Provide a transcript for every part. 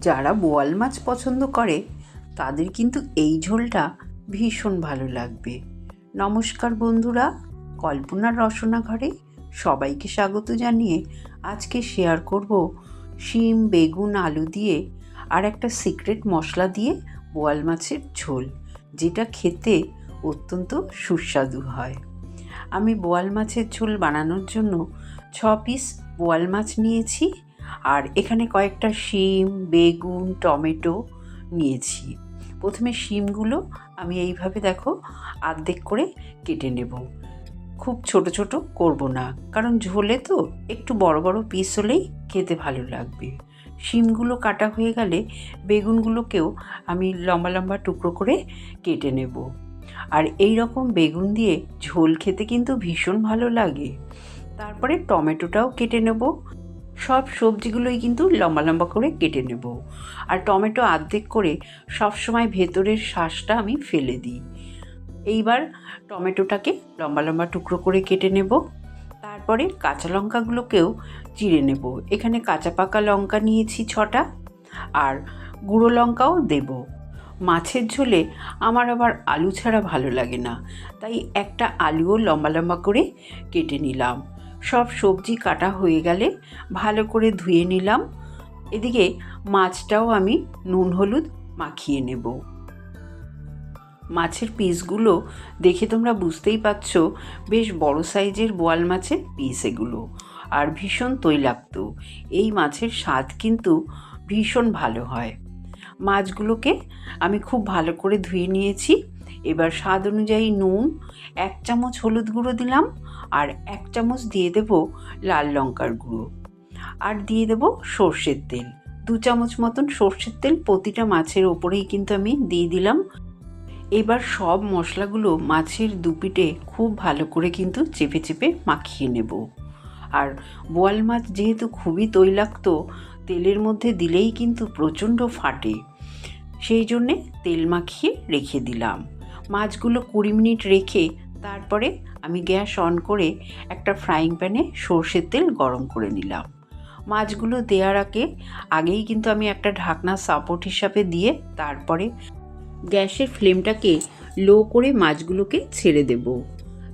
যারা বোয়াল মাছ পছন্দ করে, তাদের কিন্তু এই ঝোলটা ভীষণ ভালো লাগবে। নমস্কার বন্ধুরা, কল্পনার রসনা ঘরে সবাইকে স্বাগত জানিয়ে আজকে শেয়ার করব শিম, বেগুন, আলু দিয়ে আর একটা সিক্রেট মশলা দিয়ে বোয়াল মাছের ঝোল, যেটা খেতে অত্যন্ত সুস্বাদু হয়। আমি বোয়াল মাছের ঝোল বানানোর জন্য ছ পিস বোয়াল মাছ নিয়েছি। আর এখানে কয়েকটা শিম, বেগুন, টমেটো নিয়েছি। প্রথমে শিমগুলো আমি এইভাবে দেখো আর্ধেক করে কেটে নেব। খুব ছোট ছোট করব না, কারণ ঝোলে তো একটু বড় বড় পিস হলেই খেতে ভালো লাগবে। শিমগুলো কাটা হয়ে গেলে বেগুনগুলোকেও আমি লম্বা লম্বা টুকরো করে কেটে নেব। আর এই রকম বেগুন দিয়ে ঝোল খেতে কিন্তু ভীষণ ভালো লাগে। তারপরে টমেটোটাও কেটে নেব। সব সবজিগুলোই কিন্তু লম্বা লম্বা করে কেটে নেব। আর টমেটো আর্ধেক করে সব সময় ভেতরের শ্বাসটা আমি ফেলে দিই। এইবার টমেটোটাকে লম্বা লম্বা টুকরো করে কেটে নেব। তারপরে কাঁচা লঙ্কাগুলোকেও চিড়ে নেব। এখানে কাঁচা পাকা লঙ্কা নিয়েছি ছটা, আর গুঁড়ো লঙ্কাও দেব। মাছের ঝোলে আমার আবার আলু ছাড়া ভালো লাগে না, তাই একটা আলুও লম্বা লম্বা করে কেটে নিলাম। সব সবজি কাটা হয়ে গেলে ভালো করে ধুয়ে নিলাম। এদিকে মাছটাও আমি নুন হলুদ মাখিয়ে নেব। মাছের পিসগুলো দেখে তোমরা বুঝতেই পারছ, বেশ বড় সাইজের বোয়াল মাছের পিস এগুলো আর ভীষণ তৈলাক্ত। এই মাছের স্বাদ কিন্তু ভীষণ ভালো হয়। মাছগুলোকে আমি খুব ভালো করে ধুয়ে নিয়েছি। এবার স্বাদ অনুযায়ী নুন, এক চামচ হলুদ গুঁড়ো দিলাম আর এক চামচ দিয়ে দেব লাল লঙ্কার গুঁড়ো। আর দিয়ে দেব সর্ষের তেল। দু চামচ মতন সর্ষের তেল প্রতিটা মাছের ওপরেই কিন্তু আমি দিয়ে দিলাম। এবার সব মশলাগুলো মাছের দুপিটে খুব ভালো করে কিন্তু চেপে চেপে মাখিয়ে নেব। আর বোয়াল মাছ যেহেতু খুবই তৈলাক্ত, তেলের মধ্যে দিলেই কিন্তু প্রচণ্ড ফাটে। সেই জন্যে তেল মাখিয়ে রেখে দিলাম। মাছগুলো কুড়ি মিনিট রেখে তারপরে আমি গ্যাস অন করে একটা ফ্রাইং প্যানে সর্ষের তেল গরম করে নিলাম। মাছগুলো দেওয়ার আগে, আগেই কিন্তু আমি একটা ঢাকনা সাপোর্ট হিসাবে দিয়ে তারপরে গ্যাসের ফ্লেমটাকে লো করে মাছগুলোকে ছেড়ে দেব।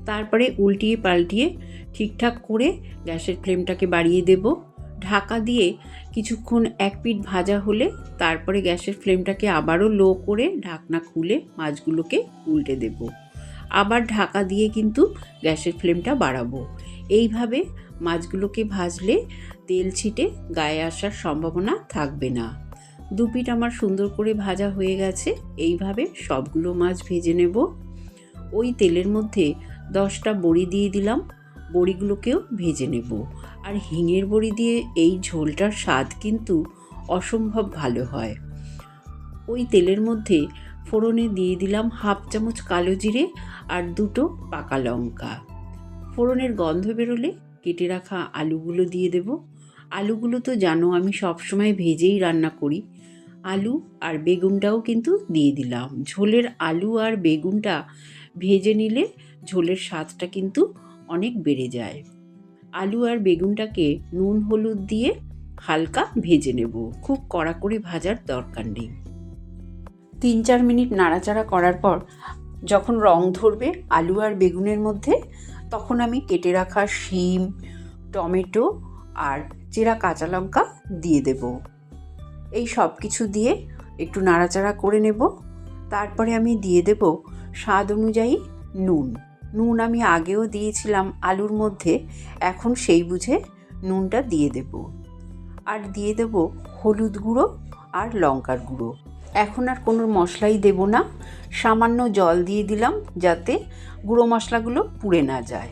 তারপরে উল্টিয়ে পাল্টিয়ে ঠিকঠাক করে গ্যাসের ফ্লেমটাকে বাড়িয়ে দেব। ঢাকা দিয়ে কিছুক্ষণ এক পিঠ ভাজা হলে তারপরে গ্যাসের ফ্লেমটাকে আবারও লো করে ঢাকনা খুলে মাছগুলোকে উল্টে দেব। আবার ঢাকা দিয়ে কিন্তু গ্যাসের ফ্লেমটা বাড়াবো। এইভাবে মাছগুলোকে ভাজলে তেল ছিটে গায়ে আসার সম্ভাবনা থাকবে না। দু পিঠ আমার সুন্দর করে ভাজা হয়ে গেছে, এইভাবে সবগুলো মাছ ভেজে নেব। ওই তেলের মধ্যে দশটা বড়ি দিয়ে দিলাম, বড়িগুলোকেও ভেজে নেব। আর হিঙের বড়ি দিয়ে এই ঝোলটার স্বাদ কিন্তু অসম্ভব ভালো হয়। ওই তেলের মধ্যে ফোড়নে দিয়ে দিলাম হাফ চামচ কালো জিরে আর দুটো পাকা লঙ্কা। ফোড়নের গন্ধ বেরোলে কেটে রাখা আলুগুলো দিয়ে দেব। আলুগুলো তো জানো আমি সবসময় ভেজেই রান্না করি। আলু আর বেগুনটাও কিন্তু দিয়ে দিলাম। ঝোলের আলু আর বেগুনটা ভেজে নিলে ঝোলের স্বাদটা কিন্তু অনেক বেড়ে যায়। আলু আর বেগুনটাকে নুন, হলুদ দিয়ে হালকা ভেজে নেব। খুব কড়া করে ভাজার দরকার নেই। তিন, চার মিনিট নাড়াচাড়া করার পর যখন রং ধরবে আলু আর বেগুনের মধ্যে, তখন আমি কেটে রাখা শিম, টমেটো আর চেরা কাঁচা লঙ্কা দিয়ে দেব। এই সব কিছু দিয়ে একটু নাড়াচাড়া করে নেব। তারপরে আমি দিয়ে দেব স্বাদ অনুযায়ী নুন। নুন আমি আগেও দিয়েছিলাম আলুর মধ্যে, এখন সেই বুঝে নুনটা দিয়ে দেব। আর দিয়ে দেব হলুদ গুঁড়ো আর লঙ্কার গুঁড়ো। এখন আর কোনো মশলাই দেব না, সামান্য জল দিয়ে দিলাম যাতে গুঁড়ো মশলাগুলো পুড়ে না যায়।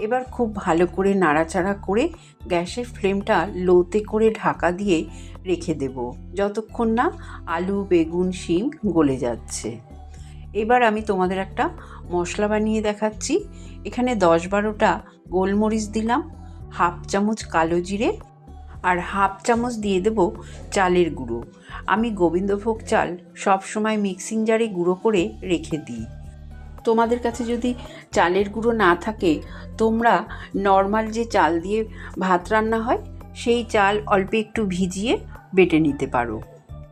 এবার খুব ভালো করে নাড়াচাড়া করে গ্যাসের ফ্লেমটা লোতে করে ঢাকা দিয়ে রেখে দেব, যতক্ষণ না আলু, বেগুন, শিম গলে যাচ্ছে। এবার আমি তোমাদের একটা মশলা বানিয়ে দেখাচ্ছি। এখানে দশ বারোটা গোলমরিচ দিলাম, হাফ চামচ কালো জিরে আর হাফ চামচ দিয়ে দেব চালের গুঁড়ো। আমি গোবিন্দভোগ চাল সব সময় মিক্সিং জারে গুঁড়ো করে রেখে দিই। তোমাদের কাছে যদি চালের গুঁড়ো না থাকে, তোমরা নর্মাল যে চাল দিয়ে ভাত রান্না হয়, সেই চাল অল্প একটু ভিজিয়ে বেটে নিতে পারো।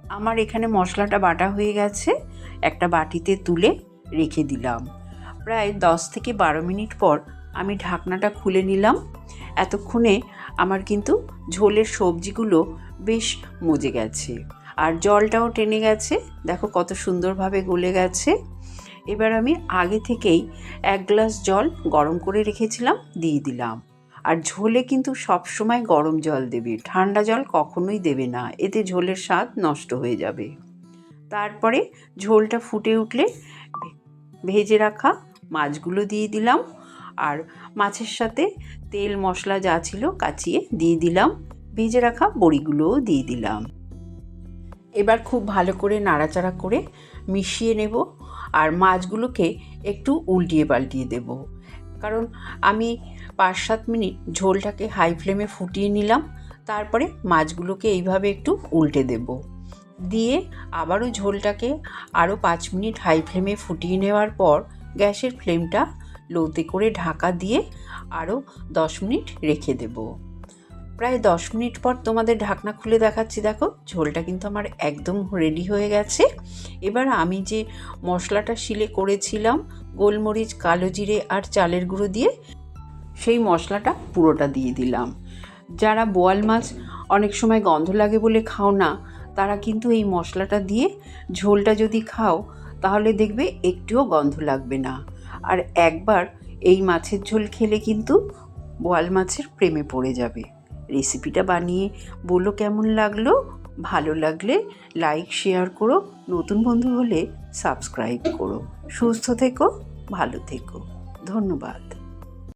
আমার এখানে মশলাটা বাটা হয়ে গেছে। একটা বাটিতে তুলে রেখে দিলাম। প্রায় দশ থেকে বারো মিনিট পর আমি ঢাকনাটা খুলে নিলাম। এতক্ষণে আমার কিন্তু ঝোলের সবজিগুলো বেশ মজে গেছে আর জলটাও টেনে গেছে। দেখো কত সুন্দরভাবে গলে গেছে। এবার আমি আগে থেকেই এক গ্লাস জল গরম করে রেখেছিলাম, দিয়ে দিলাম। আর ঝোলে কিন্তু সব সময় গরম জল দেবে, ঠান্ডা জল কখনোই দেবে না। এতে ঝোলের স্বাদ নষ্ট হয়ে যাবে। তারপরে ঝোলটা ফুটে উঠলে ভেজে রাখা মাছগুলো দিয়ে দিলাম। আর মাছের সাথে তেল মশলা যা ছিল কাচিয়ে দিয়ে দিলাম। ভেজে রাখা বড়িগুলোও দিয়ে দিলাম। এবার খুব ভালো করে নাড়াচাড়া করে মিশিয়ে নেব আর মাছগুলোকে একটু উল্টিয়ে পাল্টিয়ে দেব। কারণ আমি পাঁচ সাত মিনিট ঝোলটাকে হাই ফ্লেমে ফুটিয়ে নিলাম। তারপরে মাছগুলোকে এইভাবে একটু উল্টে দেব। দিয়ে আবারও ঝোলটাকে আরও পাঁচ মিনিট হাই ফ্লেমে ফুটিয়ে নেওয়ার পর গ্যাসের ফ্লেমটা লোতে করে ঢাকা দিয়ে আরও দশ মিনিট রেখে দেব। প্রায় দশ মিনিট পর তোমাদের ঢাকনা খুলে দেখাচ্ছি, দেখো ঝোলটা কিন্তু আমার একদম রেডি হয়ে গেছে। এবার আমি যে মশলাটা শিলে করেছিলাম, গোলমরিচ, কালো জিরে আর চালের গুঁড়ো দিয়ে, সেই মশলাটা পুরোটা দিয়ে দিলাম। যারা বোয়াল মাছ অনেক সময় গন্ধ লাগে বলে খাও না তারা কিন্তু এই মশলাটা দিয়ে ঝোলটা যদি খাও, তাহলে দেখবে একটুও গন্ধ লাগবে না। আর একবার এই মাছের ঝোল খেলে কিন্তু বোয়াল মাছের প্রেমে পড়ে যাবে। রেসিপিটা বানিয়ে বলো কেমন লাগল? ভালো লাগলে লাইক, শেয়ার করো। নতুন বন্ধু হলে সাবস্ক্রাইব করো। সুস্থ থেকো, ভালো থেকো। ধন্যবাদ।